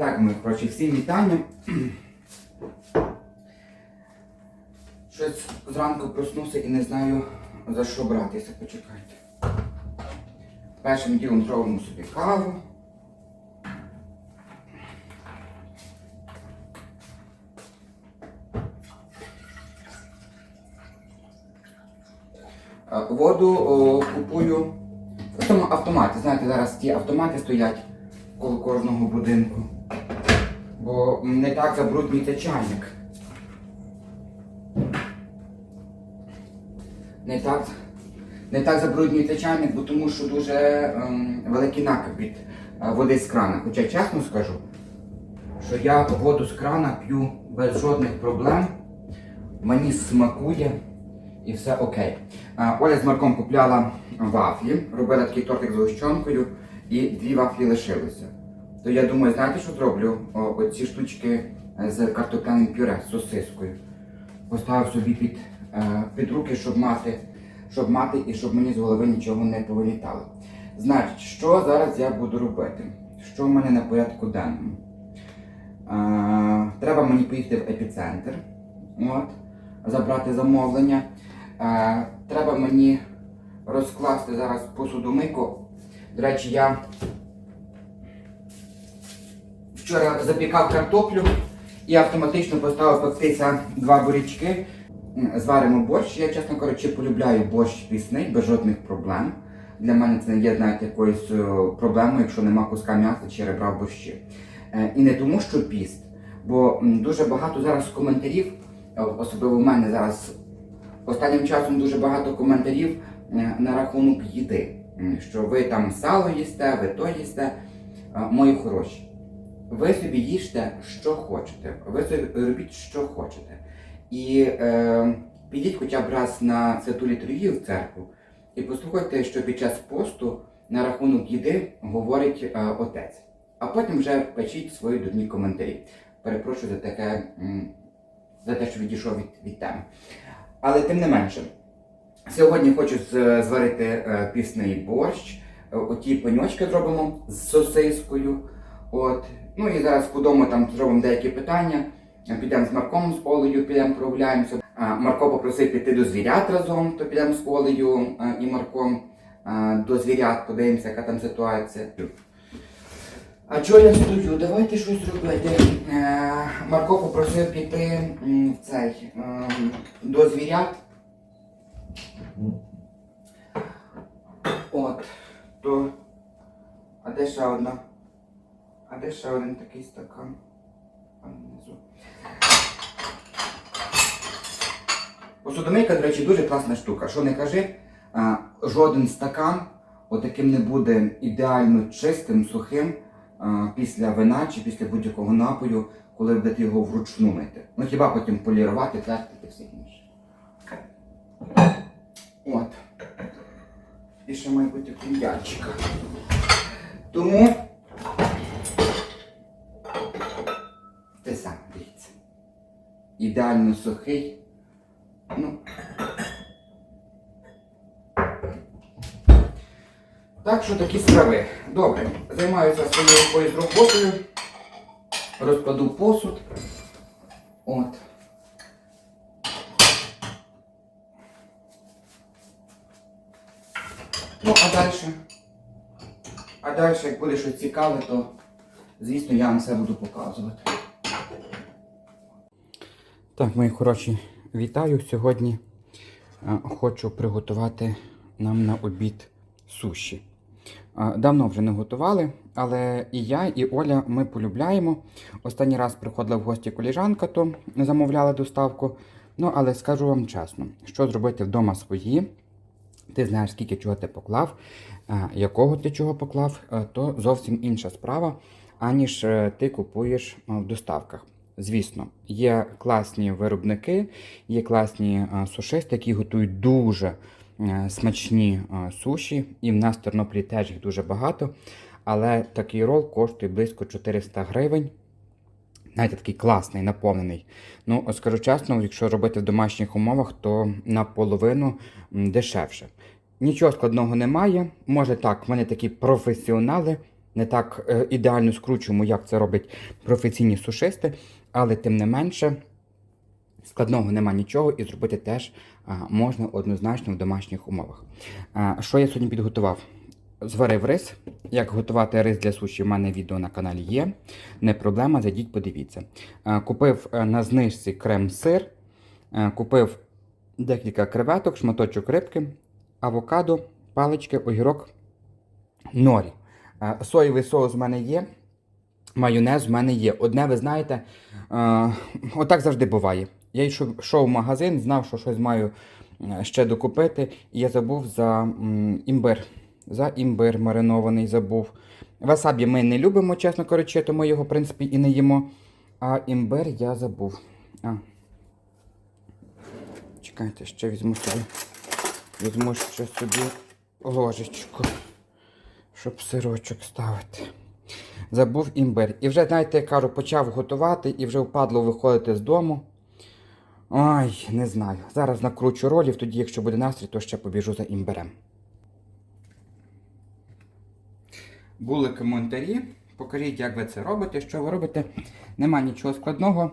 Так, ми, коротше, всім вітання. Щось зранку проснувся і не знаю за що братися. Почекайте. Першим ділом зробимо собі каву. Е, Воду о, купую в автоматі. Знаєте, зараз ті автомати стоять коло кожного будинку. Бо не так забруднюється чайник. Не так, не так забруднюється чайник, бо тому що дуже ем, великий накип від е, води з крана. Хоча чесно скажу, що я воду з крана п'ю без жодних проблем. Мені смакує і все окей. А, Оля з Марком купляла вафлі, робила такий тортик з гущонкою і дві вафлі лишилися. То я думаю, знаєте, що зроблю? Оці штучки е, з картопляним пюре з сосискою. Поставив собі під, е, під руки, щоб мати, щоб мати і щоб мені з голови нічого не повилітало. Значить, що зараз я буду робити? Що в мене на порядку денному? Е, треба мені поїхати в епіцентр. От, забрати замовлення. Е, треба мені розкласти зараз посудомийку. До речі, я вчора запікав картоплю і автоматично поставив пектися два бурячки. Зваримо борщ. Я, чесно кажучи, полюбляю борщ пісний без жодних проблем. Для мене це не є знаєте, якоюсь е, проблемою, якщо нема куска м'яса чи ребра в борщі. Е, І не тому, що піст, бо дуже багато зараз коментарів, е, особливо в мене зараз останнім часом дуже багато коментарів на рахунок їди. Що ви там сало їсте, ви то їсте. Мої хороші. Ви собі їжте, що хочете. Ви собі робіть, що хочете. І е, підіть хоча б раз на святу літургію в церкву і послухайте, що під час посту на рахунок їди говорить е, отець. А потім вже пишіть свої дурні коментарі. Перепрошую за таке, за те, що відійшов від, від теми. Але тим не менше, сьогодні хочу зварити е, пісний борщ. Е, Оті пеньочки зробимо з сосискою. От. Ну і зараз по там зробимо деякі питання. Підемо з Марком, з Олею, підемо прогуляємося. Марко попросив піти до звірят разом, то підемо з Олею і Марком до звірят, подивимося, яка там ситуація. А чого я стою? Давайте щось робити. Е, Марко попросив піти в цей, е, до звірят. От, то. А де ще одна? А де ще один такий стакан? Там внизу. Посудомийка, до речі, дуже класна штука. Що не кажи, жоден стакан отаким не буде ідеально чистим, сухим після вина чи після будь-якого напою, коли будете його вручну мити. Ну хіба потім полірувати, терти і все інше. От. І ще має бути кум'ячка. Тому те саме дивіться. Ідеально сухий. Ну. Так що такі справи. Добре. Займаюся своєю якоюсь роботою. Розкладу посуд. От. Ну, а далі. А далі, як буде щось цікаве, то звісно я вам все буду показувати. Так, мої хороші, вітаю. Сьогодні е, хочу приготувати нам на обід суші. Е, Давно вже не готували, але і я, і Оля ми полюбляємо. Останній раз приходила в гості коліжанка, то замовляла доставку. Ну, але скажу вам чесно, що зробити вдома свої, ти знаєш, скільки чого ти поклав, е, якого ти чого поклав, то зовсім інша справа, аніж ти купуєш в доставках. Звісно, є класні виробники, є класні е, сушисти, які готують дуже е, смачні е, суші, і в нас в Тернополі теж їх дуже багато. Але такий рол коштує близько 400 гривень. Знаєте, такий класний, наповнений. Ну, скажу чесно, якщо робити в домашніх умовах, то наполовину дешевше. Нічого складного немає. Може так, в мене такі професіонали не так ідеально скручуємо, як це роблять професійні сушисти, але тим не менше. Складного нема нічого і зробити теж можна однозначно в домашніх умовах. Що я сьогодні підготував? Зварив рис. Як готувати рис для суші, в мене відео на каналі є. Не проблема, зайдіть, подивіться. Купив е, на знижці крем-сир, е, купив декілька креветок, шматочок рибки, авокадо, палички, огірок, норі. Е, соєвий соус в мене є. Майонез в мене є. Одне, ви знаєте, е, отак завжди буває. Я йшов в магазин, знав, що щось маю е, ще докупити, і я забув за імбир. За імбир маринований забув. Васабі ми не любимо, чесно кажучи, тому його, в принципі, і не їмо. А імбир я забув. А. Чекайте, ще візьму собі. Візьму ще собі ложечку, щоб сирочок ставити. Забув імбир. І вже, знаєте, я кажу, почав готувати і вже впадло виходити з дому. Ой, не знаю. Зараз накручу ролів, тоді, якщо буде настрій, то ще побіжу за імбирем. Були коментарі. Покажіть, як ви це робите, що ви робите. Нема нічого складного.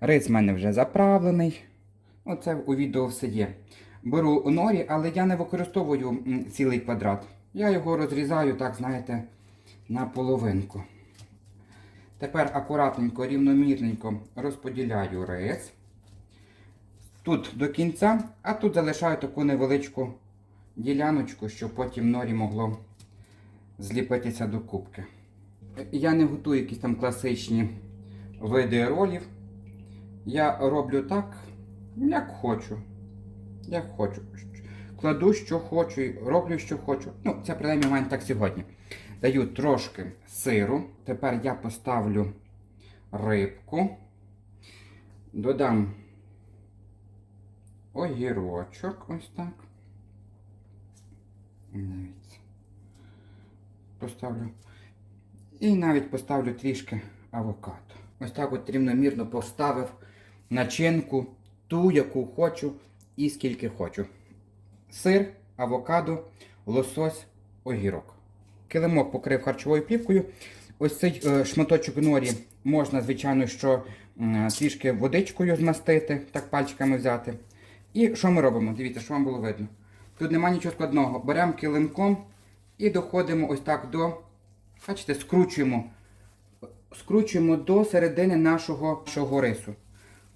Рис в мене вже заправлений. Оце у відео все є. Беру норі, але я не використовую цілий квадрат. Я його розрізаю, так, знаєте, на половинку. Тепер акуратненько, рівномірненько розподіляю рис. Тут до кінця, а тут залишаю таку невеличку діляночку, щоб потім норі могло зліпитися до кубки. Я не готую якісь там класичні види ролів. Я роблю так, як хочу. Як хочу. Кладу, що хочу, роблю, що хочу. Ну, це принаймні в мене так сьогодні. Даю трошки сиру. Тепер я поставлю рибку. Додам огірочок. Ось так. Дивіться. Поставлю. І навіть поставлю трішки авокадо. Ось так от рівномірно поставив начинку, ту, яку хочу і скільки хочу. Сир, авокадо, лосось, огірок. Килимок покрив харчовою плівкою. Ось цей е, шматочок норі можна, звичайно, що трішки водичкою змастити, так пальчиками взяти. І що ми робимо? Дивіться, що вам було видно. Тут нема нічого складного. Беремо килимком і доходимо ось так до. Бачите, скручуємо. Скручуємо до середини нашого, нашого рису.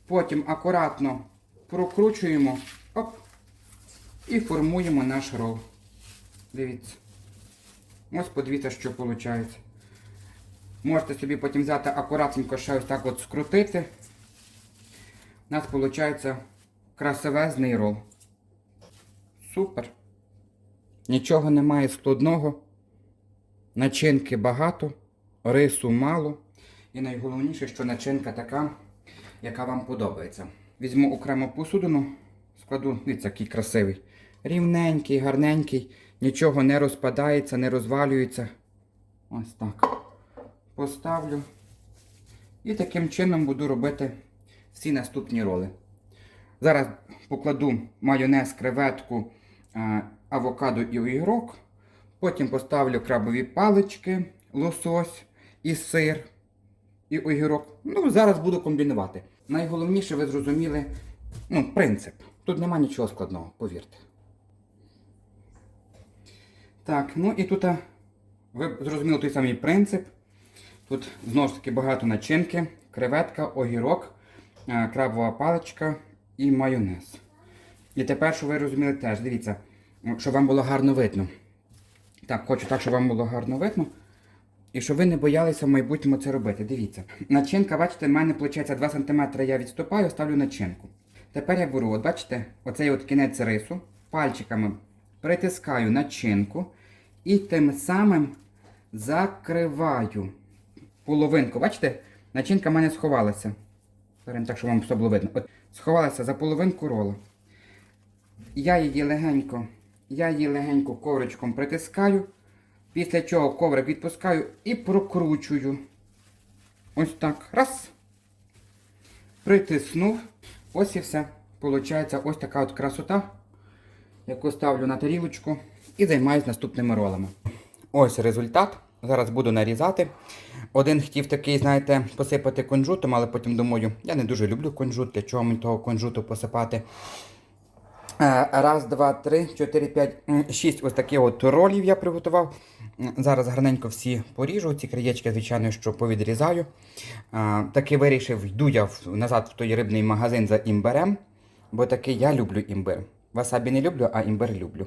Потім акуратно прокручуємо оп, і формуємо наш рол. Дивіться. Ось подивіться, що виходить. Можете собі потім взяти акуратненько ще ось так от скрутити. У нас виходить красивезний рол. Супер. Нічого немає складного. Начинки багато, рису мало. І найголовніше, що начинка така, яка вам подобається. Візьму окремо посудину, складу, дивіться, який красивий. Рівненький, гарненький, нічого не розпадається, не розвалюється. Ось так. Поставлю. І таким чином буду робити всі наступні роли. Зараз покладу майонез, креветку, е, авокадо і огірок. Потім поставлю крабові палички, лосось і сир, і огірок. Ну, зараз буду комбінувати. Найголовніше, ви зрозуміли, ну, принцип. Тут нема нічого складного, повірте. Так, ну і тут ви зрозуміли той самий принцип. Тут знову ж таки багато начинки, креветка, огірок, е, крабова паличка і майонез. І тепер, що ви розуміли теж, дивіться, щоб вам було гарно видно. Так, хочу так, щоб вам було гарно видно. І щоб ви не боялися в майбутньому це робити. Дивіться. Начинка, бачите, в мене виходить 2 см я відступаю, ставлю начинку. Тепер я беру, от бачите, оцей от кінець рису, пальчиками притискаю начинку і тим самим закриваю половинку. Бачите, начинка в мене сховалася. Так, щоб вам все було видно. От, сховалася за половинку рола. Я її легенько, я її легенько ковричком притискаю. Після чого коврик відпускаю і прокручую. Ось так. Раз. Притиснув. Ось і все. Получається ось така от красота, яку ставлю на тарілочку і займаюсь наступними ролами. Ось результат. Зараз буду нарізати. Один хотів такий, знаєте, посипати кунжутом, але потім думаю, я не дуже люблю кунжут, для чого мені того кунжуту посипати. Е, Раз, два, три, чотири, п'ять, шість ось таких от ролів я приготував. Зараз гарненько всі поріжу. Ці краєчки, звичайно, що повідрізаю. Е, Таки вирішив, йду я назад в той рибний магазин за імбирем, бо таки я люблю імбир. Васабі не люблю, а імбир люблю.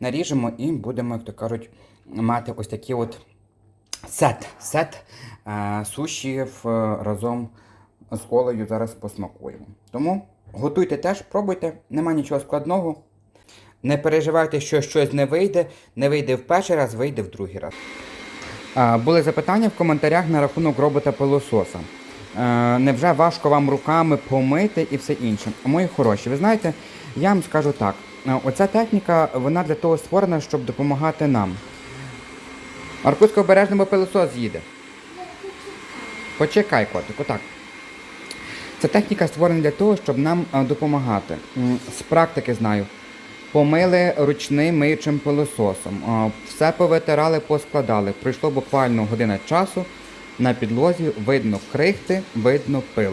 Наріжемо і будемо, як то кажуть, мати ось такі от сет. Сет е, суші разом з олею зараз посмакуємо. Тому готуйте теж, пробуйте, нема нічого складного. Не переживайте, що щось не вийде, не вийде в перший раз, вийде в другий раз. Були запитання в коментарях на рахунок робота пилососа. Е, невже важко вам руками помити і все інше? Мої хороші, ви знаєте, я вам скажу так: е, оця техніка вона для того створена, щоб допомагати нам. Аркусько обережно, бо пилосос їде. Почекай, котику, так. Ця техніка створена для того, щоб нам е, допомагати. З практики знаю. Помили ручним миючим пилососом. Е, Все повитирали, поскладали. Пройшло буквально година часу. На підлозі видно крихти, видно пил.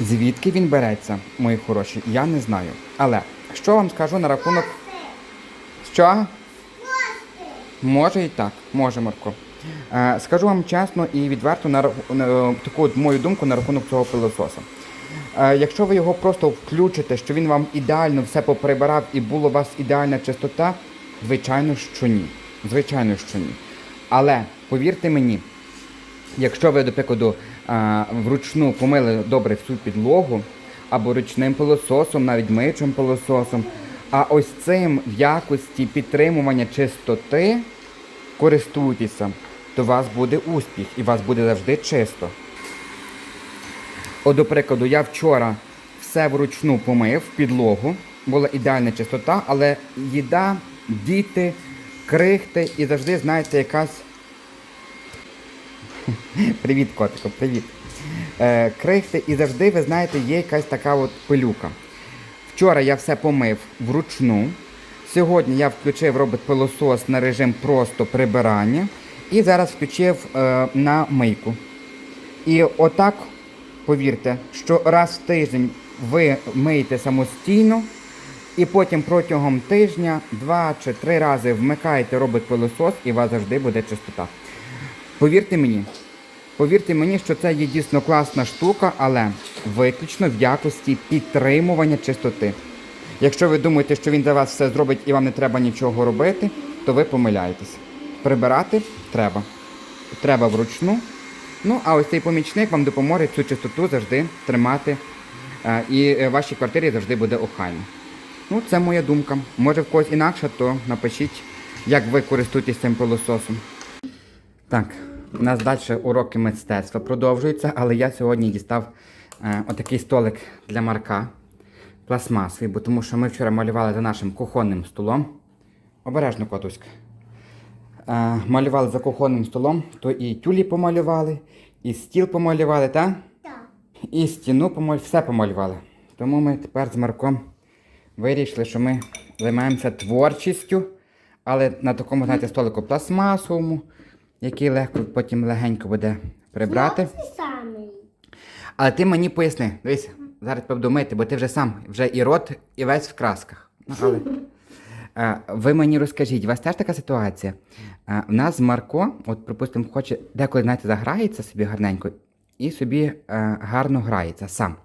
Звідки він береться, мої хороші, я не знаю. Але що вам скажу на рахунок. Що? Може і так, може, Марко. Е, скажу вам чесно і відверто на, на е, таку от мою думку на рахунок цього пилососа. Е, якщо ви його просто включите, що він вам ідеально все поприбирав і була у вас ідеальна чистота, звичайно, що ні. Звичайно, що ні. Але повірте мені, Якщо ви, до прикладу, вручну помили добре всю підлогу, або ручним пилососом, навіть миючим пилососом, а ось цим в якості підтримування чистоти користуйтеся, то у вас буде успіх і у вас буде завжди чисто. От, до прикладу, я вчора все вручну помив підлогу, була ідеальна чистота, але їда, діти, крихти і завжди, знаєте, якась Привіт, котику, привіт. Е, крихти, і завжди, ви знаєте, є якась така от пилюка. Вчора я все помив вручну. Сьогодні я включив робот-пилосос на режим просто прибирання. І зараз включив е, на мийку. І отак, повірте, що раз в тиждень ви миєте самостійно, і потім протягом тижня два чи три рази вмикаєте робот-пилосос, і у вас завжди буде чистота. Повірте мені, повірте мені, що це є дійсно класна штука, але виключно в якості підтримування чистоти. Якщо ви думаєте, що він за вас все зробить і вам не треба нічого робити, то ви помиляєтесь. Прибирати треба. Треба вручну. Ну, а ось цей помічник вам допоможе цю чистоту завжди тримати. е, І е, в вашій квартирі завжди буде охайно. Ну, це моя думка. Може в когось інакше, то напишіть, як ви користуєтесь цим пилососом. Так, у нас далі уроки мистецтва продовжуються, але я сьогодні дістав е, отакий столик для Марка пластмасовий, бо тому що ми вчора малювали за нашим кухонним столом. Обережно, котуська. Е, малювали за кухонним столом, то і тюлі помалювали, і стіл помалювали, так? Так. І стіну помалювали, все помалювали. Тому ми тепер з Марком вирішили, що ми займаємося творчістю, але на такому, знаєте, столику пластмасовому, який легко потім легенько буде прибрати. Але ти мені поясни, дивись, зараз тебе бо ти вже сам, вже і рот, і весь в красках. Ну, але... Е, Ви мені розкажіть, у вас теж така ситуація? Е, У нас Марко, от, припустимо, хоче деколи, знаєте, заграється собі гарненько і собі е, гарно грається сам.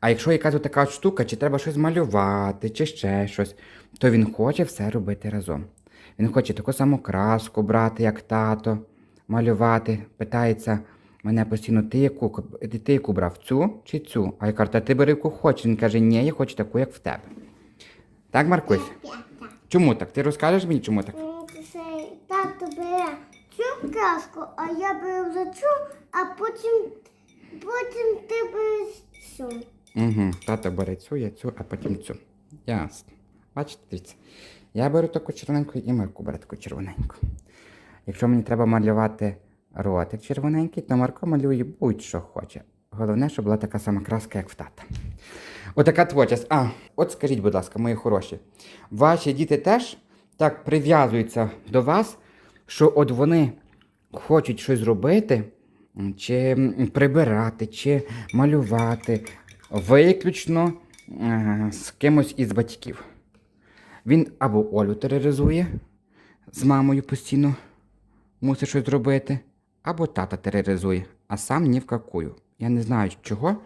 А якщо якась така штука, чи треба щось малювати, чи ще щось, то він хоче все робити разом. Він хоче таку саму краску брати, як тато, малювати. Питається мене постійно, ти яку, ти, яку брав, цю чи цю? А я кажу, та ти бери яку хочеш. Він каже, ні, я хочу таку, як в тебе. Так, Маркусь? Чому так? Ти розкажеш мені, чому так? Тато бере цю краску, а я беру за цю, а потім, потім ти береш цю. Угу. Тато бере цю, я цю, а потім цю. Ясно. Бачите, дивіться. Я беру таку червоненьку і Марко бере таку червоненьку. Якщо мені треба малювати ротик червоненький, то Марко малює будь-що хоче. Головне, щоб була така сама краска, як в тата. Отака творчість. А, от скажіть, будь ласка, мої хороші, ваші діти теж так прив'язуються до вас, що от вони хочуть щось зробити, м, чи прибирати, чи малювати, виключно е, з кимось із батьків. Він або Олю тероризує з мамою постійно мусить щось зробити, або тата тероризує, а сам ні в какую. Я не знаю чого,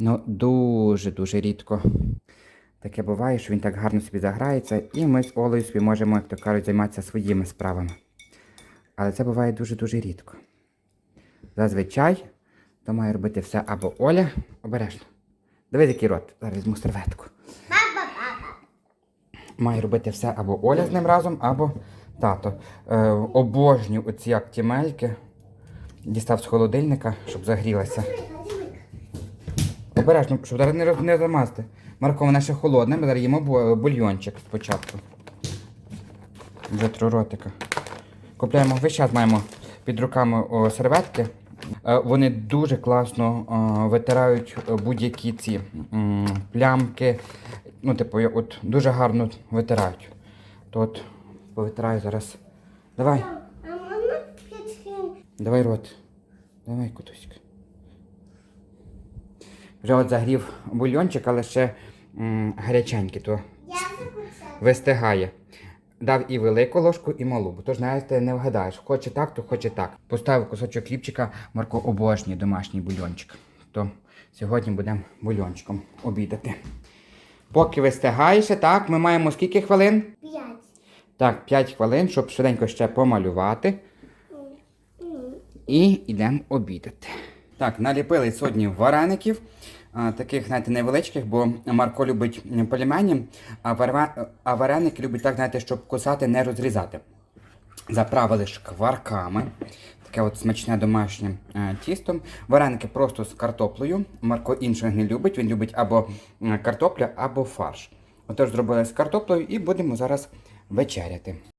але дуже-дуже рідко. Таке буває, що він так гарно собі заграється, і ми з Олею собі можемо, як то кажуть, займатися своїми справами. Але це буває дуже-дуже рідко. Зазвичай то має робити все або Оля обережно. Дивись, який рот, зараз візьму серветку. Має робити все або Оля з ним разом, або тато. Е, обожнюю оці актімельки. Дістав з холодильника, щоб загрілася. Обережно, щоб зараз не, роз- не замазати. Марко, вона ще холодна, ми зараз їмо бульйончик спочатку. Витру ротика. Купляємо, весь час маємо під руками о, серветки. Е, Вони дуже класно витирають е, будь-які ці плямки. Ну, типу, от дуже гарно витирають. То от повитираю зараз. Давай, давай рот. Давай, кутуська. Вже от загрів бульйончик, але ще м, гаряченький, то вистигає. Дав і велику ложку, і малу, бо то ж знаєте, не вгадаєш. Хоче так, то хоче так. Поставив кусочок хлібчика, Марко обожнює домашній бульйончик. То сьогодні будемо бульйончиком обідати. Поки вистигає ще, так, ми маємо скільки хвилин? П'ять. Так, 5 хвилин, щоб швиденько ще помалювати. І йдемо обідати. Так, наліпили сьогодні вареників, таких, знаєте, невеличких, бо Марко любить м, пельмені, а, вареники любить так, знаєте, щоб кусати, не розрізати. Заправили шкварками. Таке от смачне домашнє е, тісто. Вареники просто з картоплею. Марко іншого не любить. Він любить або е, картопля, або фарш. Отож зробили з картоплею і будемо зараз вечеряти.